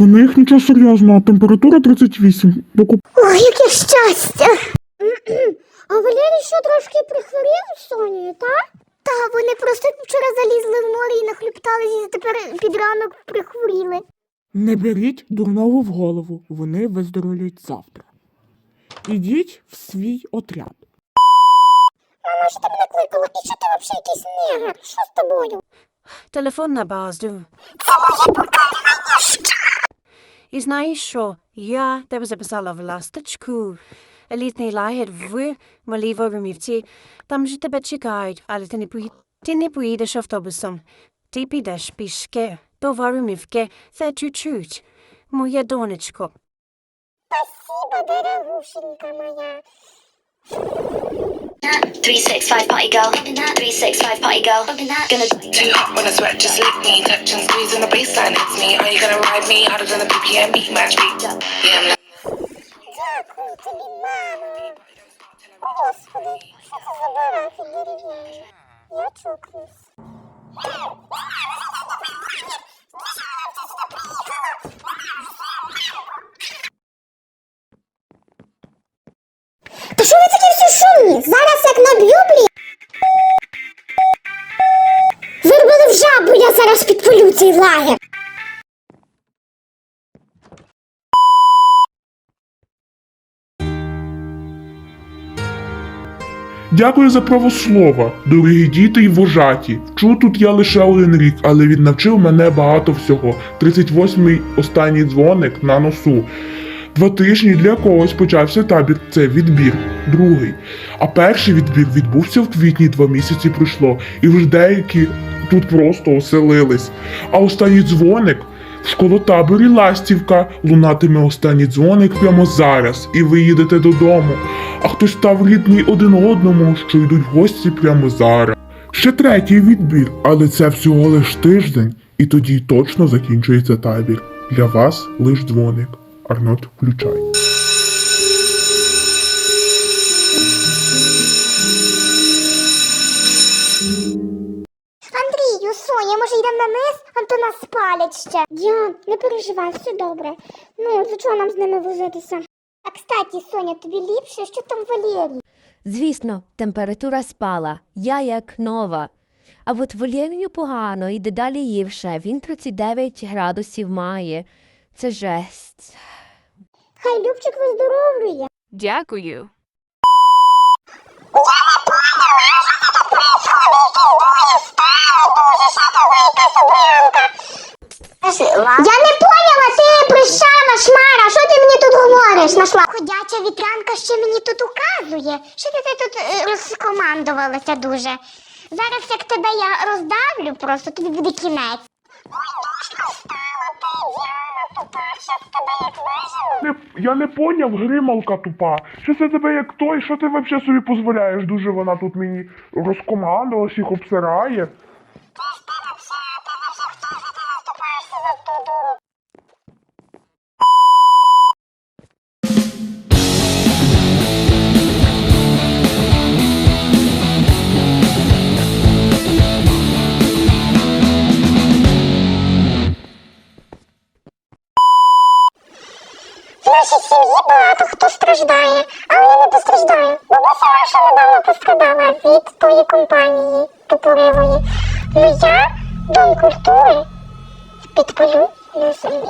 В них нічого серйозного, температура 38. Покуп... Ой, яке щастя! А Валерій що трошки прихворів з Сонею, так? Та вони просто вчора залізли в море і нахлюпталися, і тепер під ранок прихворіли. Не беріть дурного в голову, вони виздоровлюють завтра. Ідіть в свій отряд. Мама, що ти мене кликала? І що ти взагалі якийсь негр? Що з тобою? Телефонна база. Це моє покоління. І знаєш що? Я тебе записала в ласточку. Елітний лагерь в малій Там же тебе чекають, але ти не, поїд... ти не поїдеш автобусом. Ти підеш пішки до Воромівки. Це чуть-чуть. Моя донечко. Спасибо, дорогушенька моя. Three six five party girl. Three six five party girl. Gonna Too hot when I sweat, just lick me. Touch and squeeze and the baseline hits me. Are you gonna ride me harder than the BPM beat match beat? Yeah, I'm like. Дякую тобі, мамо. Господи, що це за бараки дерев'яні? Я чокнусь. Та що ви такі всі шумні? Зараз як наб'ю, блін. Вирвали в жабу, я зараз підпалю цей лагер. Дякую за правослова, дорогі діти й вожаті. Вчу тут я лише один рік, але він навчив мене багато всього. 38-й останній дзвоник на носу. Два тижні для когось почався табір. Це відбір, другий. А перший відбір відбувся в квітні, два місяці пройшло, і вже деякі тут просто оселились. А останній дзвоник в школотаборі Ластівка лунатиме останній дзвоник прямо зараз, і ви їдете додому. А хтось став рідний один одному, що йдуть в гості прямо зараз. Ще третій відбір, але це всього лиш тиждень, і тоді точно закінчується табір. Для вас лиш дзвоник. Арнот, включай. Андрію, Соня, може йдемо на низ, а то нас спалять ще. Діан, не переживай, все добре. Ну, за чого нам з ними возитися? А кстати, Соня, тобі ліпше, що там Валерій? Звісно, температура спала, я як нова. А от Валерію погано і дедалі гірше. Він 39 градусів має. Це жесть. Хай Любчик виздоровлює. Дякую. Я не поняла, ти прищава, шмара, що ти мені тут говориш? Нашла ходяча вітрянка ще мені тут указує. Що ти, ти тут е, розкомандувалася дуже? Зараз як тебе я роздавлю, просто тобі буде кінець. Не, я не поняв, грималка тупа. Що це тебе як той? Що ти взагалі собі дозволяєш? Дуже вона тут мені розкомандувалась, їх обсирає. Нашій сім'ї багато хто страждає, але я не постраждаю. Бабуся ваша недавно пострадала від тої компанії тупоревої. Ну я, дом культури, підпалю на землі.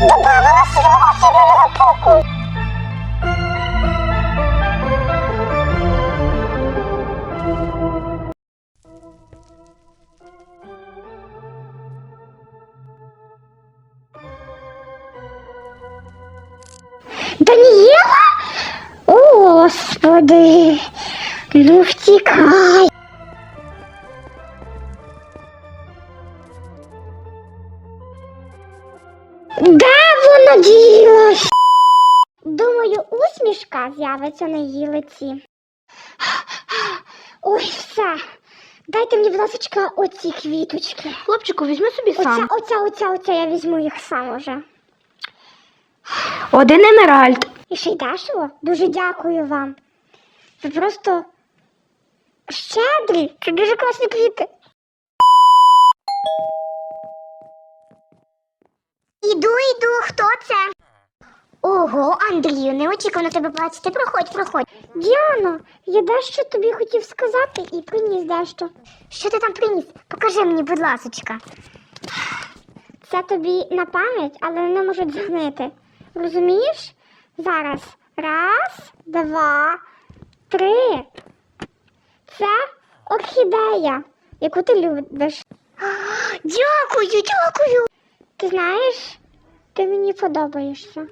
Добавила свого фірмового поку. Даніела? О, Господи, ну втікай. Де воно ділось? Думаю, усмішка з'явиться на її лиці. Ой, все. Дайте мені, будь ласка, оці квіточки. Хлопчику, візьми собі Оця, оця, оця, оця, я візьму їх сам уже. Один емеральд. І ще й дешево? Дуже дякую вам. Ви просто щедрі. Це дуже класні квіти. Іду, іду, хто це? Ого, Андрію, неочікувано тебе бачити. Проходь, проходь. Діано, я дещо тобі хотів сказати і приніс дещо. Що ти там приніс? Покажи мені, будь ласочка. Це тобі на пам'ять, але не можуть згнити. Розумієш? Зараз. Раз, два, три. Це орхідея, яку ти любиш. Дякую, дякую. Ти знаєш, ти мені подобаєшся.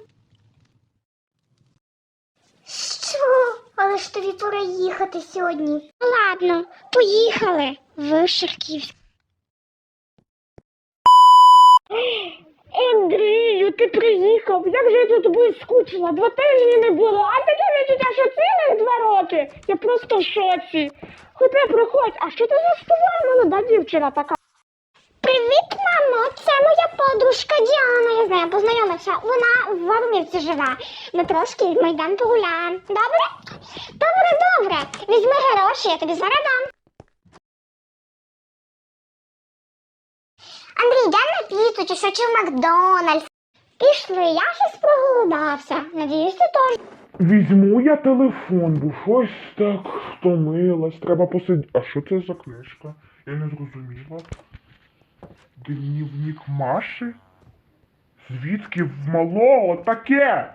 Що? Але ж тобі пора їхати сьогодні. Ладно, поїхали в Шерківськ. Андрію, ти приїхав. Як же я за тобою скучила? Два тижні не було, а таке відчуття, що цілих два роки. Я просто в шоці. Ходи, проходь, а що ти за стова молода дівчина така? Привіт, мамо! Це моя подружка Діана. Я з нею познайомився. Вона в Вармівці живе. Ну трошки ми йдемо погуляємо. Добре? Добре, добре. Візьми гроші, я тобі зараз дам. Андрій, йдемо на піцу чи що чи в Макдональдс? Пішли, я щось проголодався. Надіюсь, ти теж. Візьму я телефон, бо щось так втомилась. Треба посидіти. А що це за книжка? Я не зрозуміла. Днівник Маші? Звідки в малого таке?